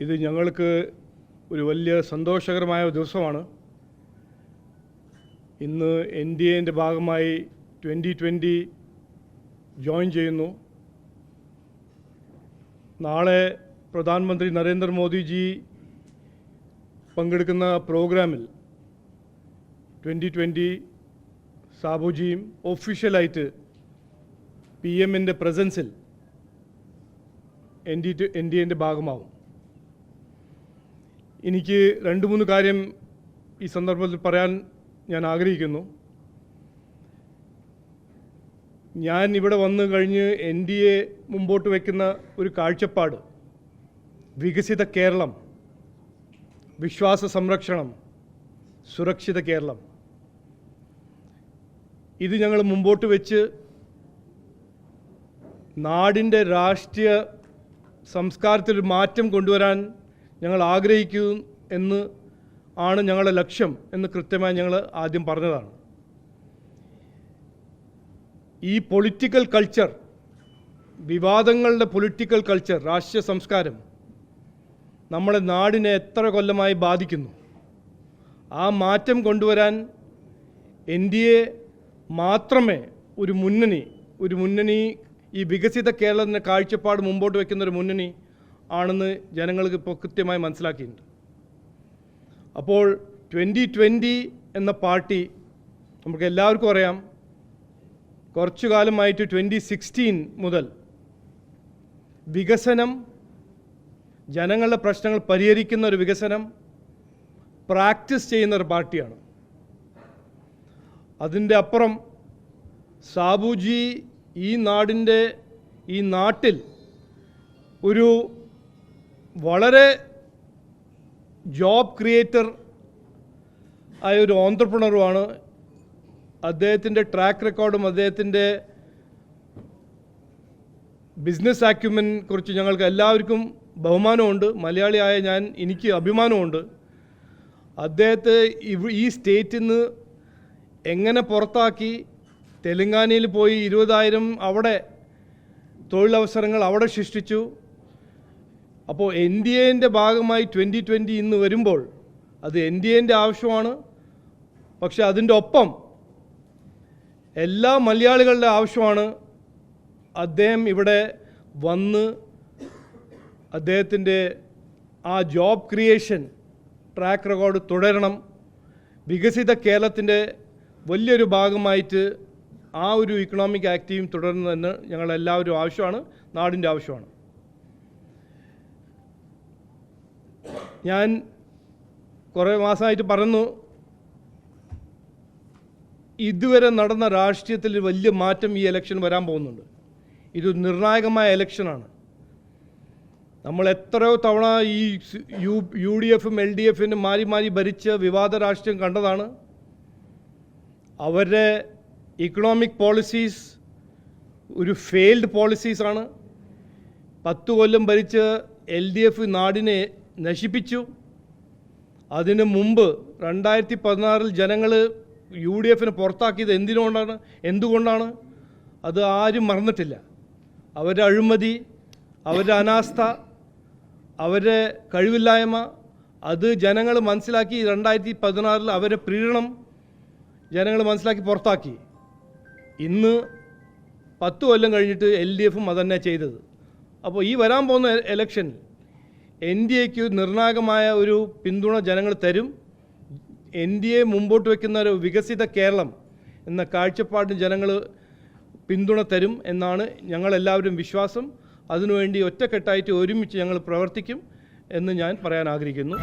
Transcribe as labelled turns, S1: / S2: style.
S1: ഇത് ഞങ്ങൾക്ക് ഒരു വലിയ സന്തോഷകരമായ ദിവസമാണ്. ഇന്ന് എൻ ഡി എന്റെ ഭാഗമായി ട്വന്റി ട്വന്റി ജോയിൻ ചെയ്യുന്നു. നാളെ പ്രധാനമന്ത്രി നരേന്ദ്രമോദിജി പങ്കെടുക്കുന്ന പ്രോഗ്രാമിൽ ട്വന്റി ട്വന്റി സാബുജിയും ഒഫീഷ്യലായിട്ട് പി എമ്മിന്റെ പ്രസൻസിൽ എൻ ഡി എൻ ഡി എന്റെ ഭാഗമാവും. എനിക്ക് രണ്ട് മൂന്ന് കാര്യം ഈ സന്ദർഭത്തിൽ പറയാൻ ഞാൻ ആഗ്രഹിക്കുന്നു. ഞാൻ ഇവിടെ വന്നു കഴിഞ്ഞ് എൻ ഡി എ മുമ്പോട്ട് വയ്ക്കുന്ന ഒരു കാഴ്ചപ്പാട് വികസിത കേരളം വിശ്വാസ സംരക്ഷണം സുരക്ഷിത കേരളം. ഇത് ഞങ്ങൾ മുമ്പോട്ട് വെച്ച് നാടിന്റെ രാഷ്ട്രീയ സംസ്കാരത്തിൽ മാറ്റം കൊണ്ടുവരാൻ ഞങ്ങൾ ആഗ്രഹിക്കൂ എന്ന് ആണ് ഞങ്ങളുടെ ലക്ഷ്യം എന്ന് കൃത്യമായി ഞങ്ങൾ ആദ്യം പറഞ്ഞതാണ്. ഈ പൊളിറ്റിക്കൽ കൾച്ചർ വിവാദങ്ങളുടെ പൊളിറ്റിക്കൽ കൾച്ചർ രാഷ്ട്രീയ സംസ്കാരം നമ്മുടെ നാടിനെ എത്ര കൊല്ലമായി ബാധിക്കുന്നു. ആ മാറ്റം കൊണ്ടുവരാൻ എൻ ഡി എ മാത്രമേ ഒരു മുന്നണി ഒരു മുന്നണി ഈ വികസിത കേരളത്തിന്റെ കാഴ്ചപ്പാട് മുമ്പോട്ട് വയ്ക്കുന്ന ഒരു മുന്നണി ആണെന്ന് ജനങ്ങൾക്ക് ഇപ്പോൾ കൃത്യമായി മനസ്സിലാക്കിയിട്ടുണ്ട്. അപ്പോൾ ട്വന്റി ട്വന്റി എന്ന പാർട്ടി നമുക്ക് എല്ലാവർക്കും അറിയാം കുറച്ചു കാലമായിട്ട് ട്വന്റി സിക്സ്റ്റീൻ മുതൽ വികസനം ജനങ്ങളുടെ പ്രശ്നങ്ങൾ പരിഹരിക്കുന്ന ഒരു വികസനം പ്രാക്ടീസ് ചെയ്യുന്ന ഒരു പാർട്ടിയാണ്. അതിന്റെ അപ്പുറം സാബുജി ഈ നാടിന്റെ ഈ നാട്ടിൽ ഒരു വളരെ ജോബ് ക്രിയേറ്റർ ആയ ഒരു ഓentrepreneur-ഉമാണ് അദ്ദേഹത്തിന്റെ ട്രാക്ക് റെക്കോർഡും അദ്ദേഹത്തിന്റെ ബിസിനസ് ആക്യുമെൻ കുറിച്ച് ഞങ്ങൾക്ക് എല്ലാവർക്കും ബഹുമാനമുണ്ട്. മലയാളിയായ ഞാൻ എനിക്ക് അഭിമാനമുണ്ട്. അദ്ദേഹത്തെ ഈ സ്റ്റേറ്റിൽ നിന്ന് എങ്ങനെ പുറത്താക്കി? തെലങ്കാനയിൽ പോയി ഇരുപതായിരം അവിടെ തൊഴിലവസരങ്ങൾ അവിടെ സൃഷ്ടിച്ചു. അപ്പോൾ എൻ ഡി എന്റെ ഭാഗമായി ട്വന്റി ട്വന്റി ഇന്ന് വരുമ്പോൾ അത് എൻ ഡി എന്റെ ആവശ്യമാണ്. പക്ഷെ അതിന്റെ ഒപ്പം എല്ലാ മലയാളികളുടെ ആവശ്യമാണ്. അദ്ദേഹം ഇവിടെ വന്ന് അദ്ദേഹത്തിന്റെ ആ ജോബ് ക്രിയേഷൻ ട്രാക്ക് റെക്കോർഡ് തുടരണം. വികസിത കേരളത്തിന്റെ വലിയൊരു ഭാഗമായിട്ട് ആ ഒരു ഇക്കണോമിക് ആക്റ്റീവും തുടരുന്നതെന്ന് ഞങ്ങളെല്ലാവരും ആവശ്യമാണ് നാടിന്റെ ആവശ്യമാണ്. ഞാൻ കുറേ മാസമായിട്ട് പറഞ്ഞു ഇതുവരെ നടന്ന രാഷ്ട്രീയത്തിൽ വലിയ മാറ്റം ഈ ഇലക്ഷൻ വരാൻ പോകുന്നുണ്ട്. ഇത് നിർണായകമായ ഇലക്ഷനാണ് നമ്മൾ എത്രയോ തവണ ഈ യു യു ഡി എഫും എൽ ഡി എഫിനും മാറി മാറി ഭരിച്ച വിവാദ രാഷ്ട്രീയം കണ്ടതാണ്. അവരുടെ ഇക്കണോമിക് പോളിസീസ് ഒരു ഫെയിൽഡ് പോളിസീസാണ് പത്ത് കൊല്ലം ഭരിച്ച് എൽ ഡി എഫ് നാടിനെ നശിപ്പിച്ചു. അതിന് മുമ്പ് രണ്ടായിരത്തി പതിനാറിൽ ജനങ്ങൾ യു ഡി എഫിനെ പുറത്താക്കിയത് എന്തിനുകൊണ്ടാണ് എന്തുകൊണ്ടാണ്? അത് ആരും മറന്നിട്ടില്ല. അവരുടെ അഴിമതി അവരുടെ അനാസ്ഥ അവരുടെ കഴിവില്ലായ്മ അത് ജനങ്ങൾ മനസ്സിലാക്കി രണ്ടായിരത്തി പതിനാറിൽ അവരെ പ്രീരണം ജനങ്ങൾ മനസ്സിലാക്കി പുറത്താക്കി. ഇന്ന് പത്ത് കൊല്ലം കഴിഞ്ഞിട്ട് എൽ ഡി എഫും അതന്നെ ചെയ്തത്. അപ്പോൾ ഈ വരാൻ പോകുന്ന എ- ഇലക്ഷനിൽ എൻ ഡി എക്ക് നിർണായകമായ ഒരു പിന്തുണ ജനങ്ങൾ തരും. എൻ ഡി എ മുമ്പോട്ട് വയ്ക്കുന്ന ഒരു വികസിത കേരളം എന്ന കാഴ്ചപ്പാടിന് ജനങ്ങൾ പിന്തുണ തരും എന്നാണ് ഞങ്ങളെല്ലാവരും വിശ്വാസം. അതിനുവേണ്ടി ഒറ്റക്കെട്ടായിട്ട് ഒരുമിച്ച് ഞങ്ങൾ പ്രവർത്തിക്കും എന്ന് ഞാൻ പറയാൻ ആഗ്രഹിക്കുന്നു.